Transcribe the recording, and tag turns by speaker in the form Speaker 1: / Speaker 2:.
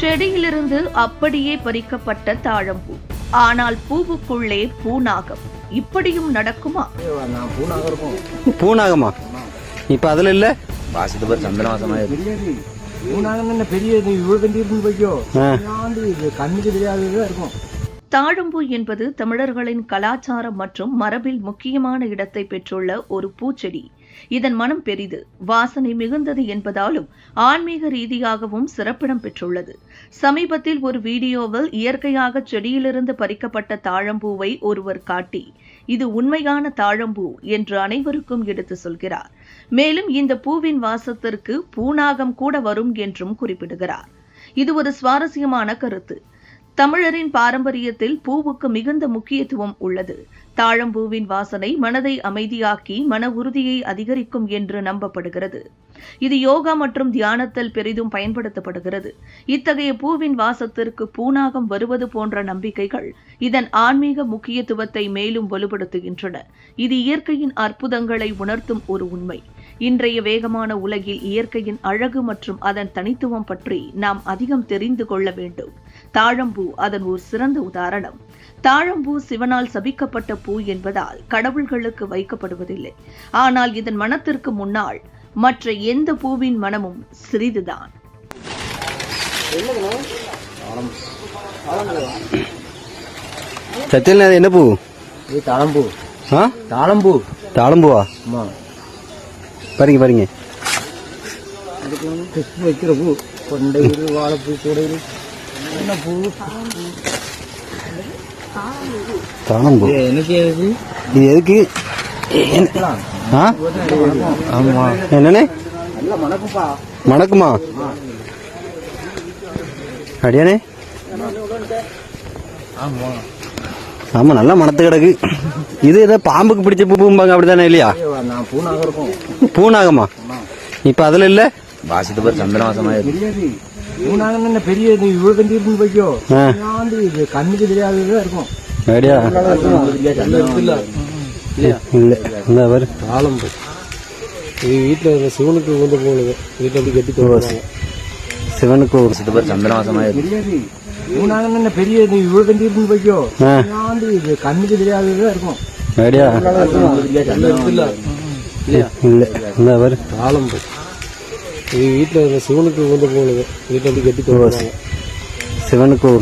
Speaker 1: செடியிலிருந்து அப்படியே பறிக்கப்பட்ட தாழம்பூ. ஆனால் பூவுக்குள்ளே பூநாகம். இப்படியும் நடக்குமா?
Speaker 2: பூனாகமா இப்போ அதில் இல்லை?
Speaker 3: வாசத்து பேர்
Speaker 4: என்ன பெரிய இது? இவ்வளோ கண்டி இருந்து போய்க்கோ கண்ணுக்கு இருக்கும்.
Speaker 1: தாழம்பூ என்பது தமிழர்களின் கலாச்சாரம் மற்றும் மரபில் முக்கியமான இடத்தை பெற்றுள்ள ஒரு பூச்செடி. இதன் மனம் பெரிது வாசனை மிகுந்தது என்பதாலும் ஆன்மீக ரீதியாகவும் சிறப்பிடம் பெற்றுள்ளது. சமீபத்தில் ஒரு வீடியோவில் இயற்கையாக செடியிலிருந்து பறிக்கப்பட்ட தாழம்பூவை ஒருவர் காட்டி இது உண்மையான தாழம்பூ என்று அனைவருக்கும் எடுத்து சொல்கிறார். மேலும் இந்த பூவின் வாசத்திற்கு பூநாகம் கூட வரும் என்றும் குறிப்பிடுகிறார். இது ஒரு சுவாரஸ்யமான கருத்து. தமிழரின் பாரம்பரியத்தில் பூவுக்கு மிகுந்த முக்கியத்துவம் உள்ளது. தாழம்பூவின் வாசனை மனதை அமைதியாக்கி மன உறுதியை அதிகரிக்கும் என்று நம்பப்படுகிறது. இது யோகா மற்றும் தியானத்தில் பெரிதும் பயன்படுத்தப்படுகிறது. இத்தகைய பூவின் வாசத்திற்கு பூனாகம் வருவது போன்ற நம்பிக்கைகள் இதன் ஆன்மீக முக்கியத்துவத்தை மேலும் வலுப்படுத்துகின்றன. இது இயற்கையின் அற்புதங்களை உணர்த்தும் ஒரு உண்மை. இன்றைய வேகமான உலகில் இயற்கையின் அழகு மற்றும் அதன் தனித்துவம் பற்றி நாம் அதிகம் தெரிந்து கொள்ள வேண்டும். தாழம்பூ அதன் ஒரு சிறந்த உதாரணம். தாழம்பூ சிவனால் சபிக்கப்பட்ட பூ என்பதால் கடவுள்களுக்கு வைக்கப்படுவதில்லை. ஆனால் இதன் மனத்திற்கு முன்னால் மற்ற எந்த பூவின் மனமும் சிறிதுதான்.
Speaker 2: என்ன பூ?
Speaker 4: தாளம்பூ
Speaker 2: தாளம்பூவா
Speaker 4: ஆமா.
Speaker 2: பாருங்க பாருங்க.
Speaker 4: அதுக்கு வைக்கிற பூ கொண்டையூர் வாழைப்பூ என்ன பூ
Speaker 2: தாளம்பூ
Speaker 4: எனக்கு எதுக்கு?
Speaker 2: இது எதுக்கு ஆ?
Speaker 4: ஆமா.
Speaker 2: என்னண்ணே? மணக்குமா? அடியானே
Speaker 4: ஆமா
Speaker 2: ஆமா நல்லா மணத்து கிடக்கு. இது ஏதோ பாம்புக்கு பிடிச்ச பூம்பாங்க அப்படிதானே இல்லையா? பூனாகமா இப்போ அதில் இல்லை?
Speaker 3: வாசத்து பேர் சந்திர மாசமா
Speaker 4: தெரியாது பூனாகம் என்ன பெரிய இது இவ்வளோ கண்டி இருந்து போய்க்கோ கண்ணுக்கு தெரியாததுதான் இருக்கும்?
Speaker 2: இல்லை பாரு.
Speaker 5: வீட்டில் இருந்த சிவனுக்கு வந்து போனது. வீட்டில் அப்படி கட்டி தருவாங்க
Speaker 2: சிவனுக்கு ஒரு-
Speaker 3: வாசத்து பேர்
Speaker 4: என்ன பெரிய இது இவ்வளோ கண்டி இருந்து போய்க்கோ. ஆண்டு இது கண்ணுக்கு தெரியாததுதான் இருக்கும்.
Speaker 2: அப்படியா? இல்லை.
Speaker 5: தாளம்பூ இது வீட்டில் சிவனுக்கு வந்து போனது வீட்டில் அப்படி கட்டி தருவாங்க.
Speaker 2: சிவனுக்கு